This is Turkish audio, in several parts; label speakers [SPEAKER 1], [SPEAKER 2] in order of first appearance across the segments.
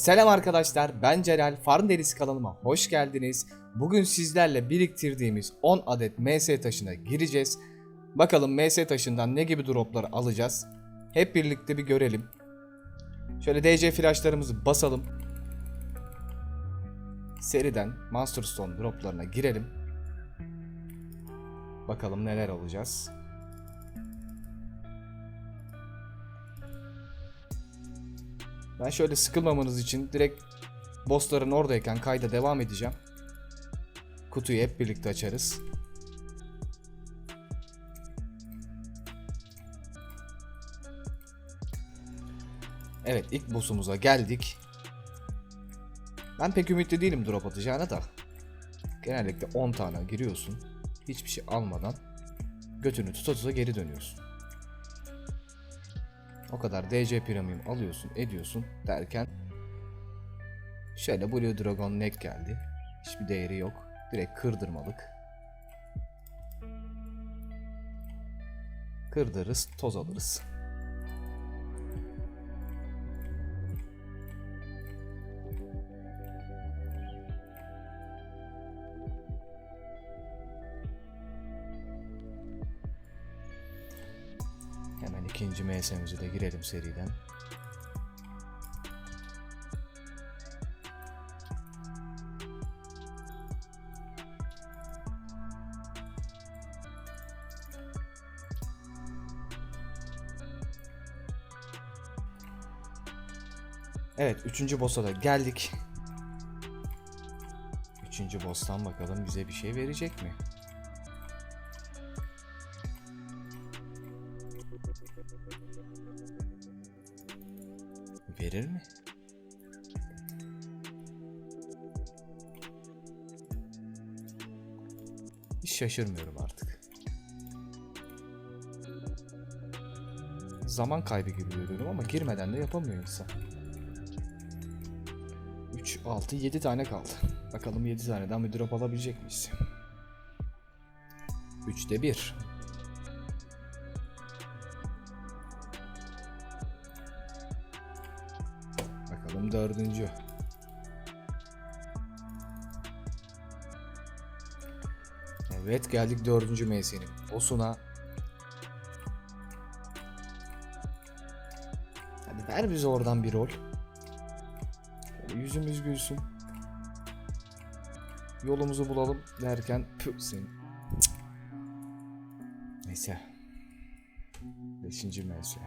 [SPEAKER 1] Selam arkadaşlar ben Celal Farm Derisi kanalıma hoş geldiniz. Bugün sizlerle biriktirdiğimiz 10 adet MS taşına gireceğiz. Bakalım MS taşından ne gibi dropları alacağız. Hep birlikte bir görelim. Şöyle DC flashlarımızı basalım. Seriden Master Stone droplarına girelim. Bakalım neler alacağız. Ben şöyle sıkılmamanız için direkt bossların oradayken kayda devam edeceğim. Kutuyu hep birlikte açarız. Evet ilk boss'umuza geldik. Ben pek ümitli değilim drop atacağına da. Genellikle 10 tane giriyorsun. Hiçbir şey almadan götünü tuta tuta geri dönüyorsun. O kadar DC premium alıyorsun ediyorsun derken şöyle Blue Dragon Neck geldi. Hiçbir değeri yok. Direkt kırdırmalık. Kırdırırız, toz alırız. İkinci MS'mizi de girelim seriden. Evet, üçüncü boss'a da geldik. Üçüncü boss'tan bakalım bize bir şey verecek mi? Verir mi? Hiç şaşırmıyorum artık. Zaman kaybı gibi görüyorum ama girmeden de yapamıyor insan. 3, 6, 7 tane kaldı. Bakalım 7 taneden bir drop alabilecek miyiz? 3'te 1. Bakalım dördüncü. Evet geldik dördüncü mevsinin. Osuna. Hadi ver bize oradan bir rol. Yüzümüz gülsün. Yolumuzu bulalım derken. Cık. Neyse. Beşinci mevsim.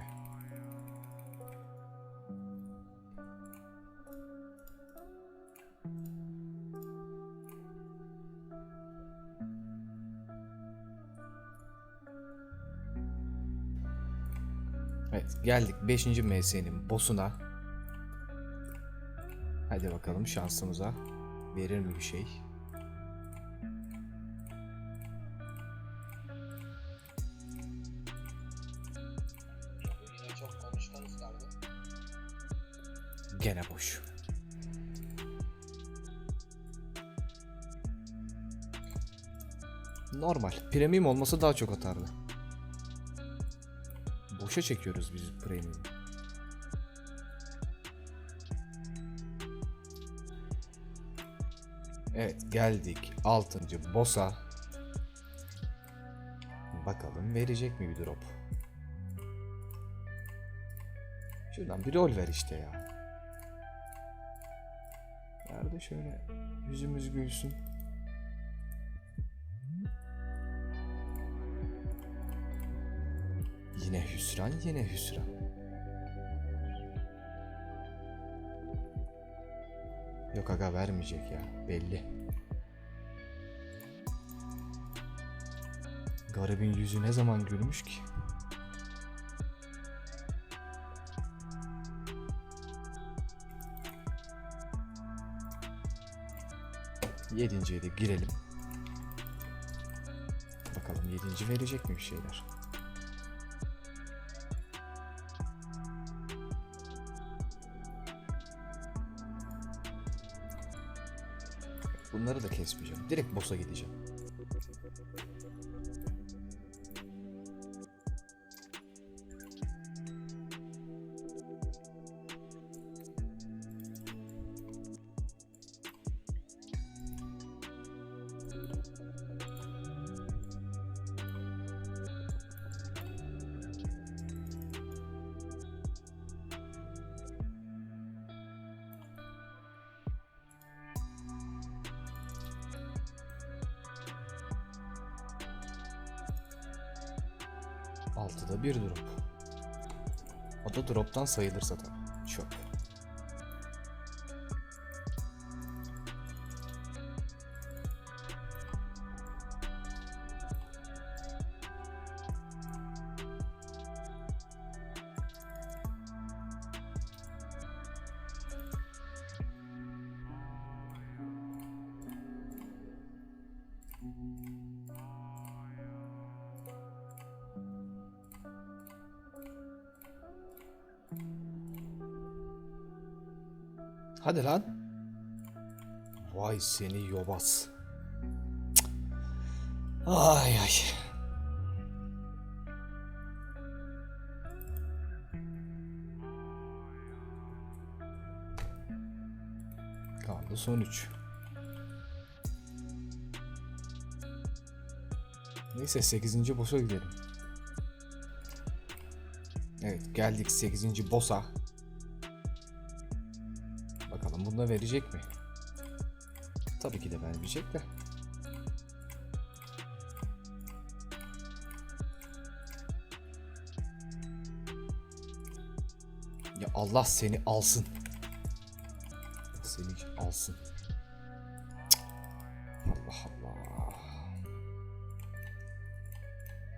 [SPEAKER 1] Evet geldik 5. MS'nin boss'una. Hadi bakalım şansımıza verir mi bir şey? Gene boş. Normal. Premium olması daha çok atardı. Boşa çekiyoruz biz premium. Evet geldik 6. boss'a. Bakalım verecek mi bir drop? Şuradan bir rol ver işte ya. Nerede şöyle yüzümüz gülsün. Yine hüsran, yine hüsran. Yok aga vermeyecek ya, belli. Garibin yüzü ne zaman gülmüş ki? Yedinciye de girelim. Bakalım yedinci verecek mi bir şeyler? Bunları da kesmeyeceğim. Direkt boss'a gideceğim. Altıda bir drop. O da droptan sayılırsa tabii. Çok. Hadi lan. Vay seni yobaz. Cık. Ay ay. Kaldı son 3. Neyse 8. boss'a gidelim. Evet geldik 8. boss'a. Bunda verecek mi? Tabii ki de vermeyecek de. Ya Allah seni alsın. Seni alsın. Allah Allah.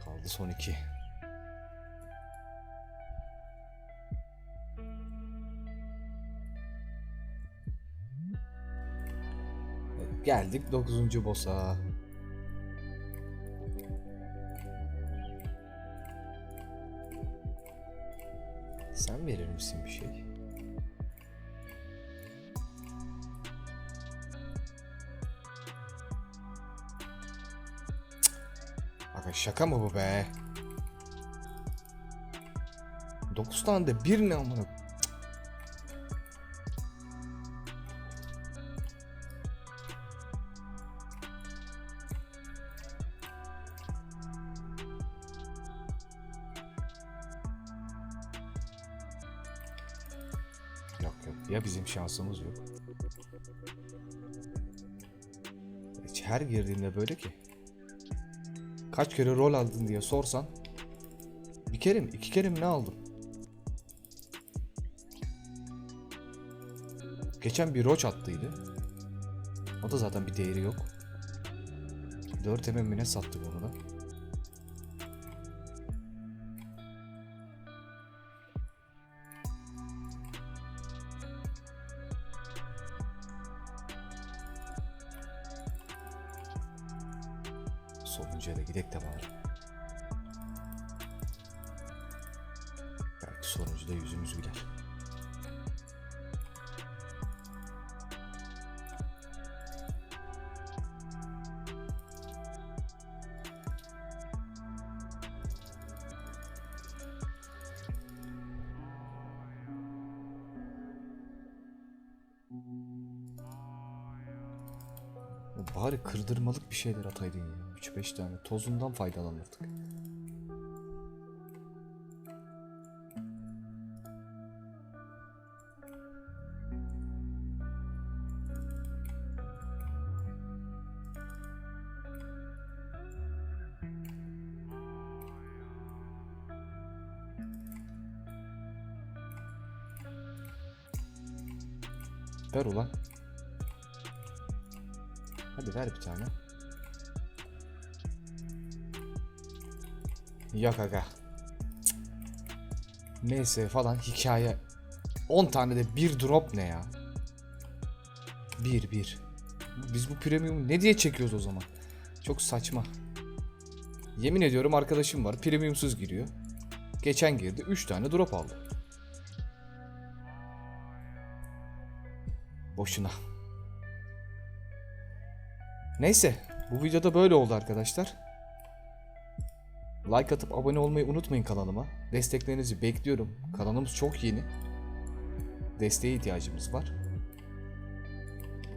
[SPEAKER 1] Kaldı son iki. Geldik 9. boss'a. Sen verir misin bir şey? Aga şaka mı bu be? 9 tane de bir ne amına? Ya bizim şansımız yok. Hiç her girdiğimde böyle ki. Kaç kere rol aldın diye sorsan bir kere mi iki kere mi ne aldım? Geçen bir roç attıydı. O da zaten bir değeri yok. 4 ememine sattık onu da. Sonuncuya da gidek de bari. Belki sonuncuda yüzümüz güler. Bari kırdırmalık bir şeyler ataydın ya. 3-5 tane. Tozundan faydalanırdık. Ver ulan. Hadi ver bir tane. Yok aga. Neyse falan hikaye. 10 tane de bir drop ne ya? Bir bir. Biz bu premium ne diye çekiyoruz o zaman? Çok saçma. Yemin ediyorum arkadaşım var premiumsuz giriyor. Geçen girdi 3 tane drop aldı. Boşuna. Neyse bu videoda böyle oldu arkadaşlar. Like atıp abone olmayı unutmayın kanalıma. Desteklerinizi bekliyorum. Kanalımız çok yeni. Desteğe ihtiyacımız var.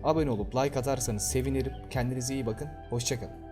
[SPEAKER 1] Abone olup like atarsanız sevinirim. Kendinize iyi bakın. Hoşçakalın.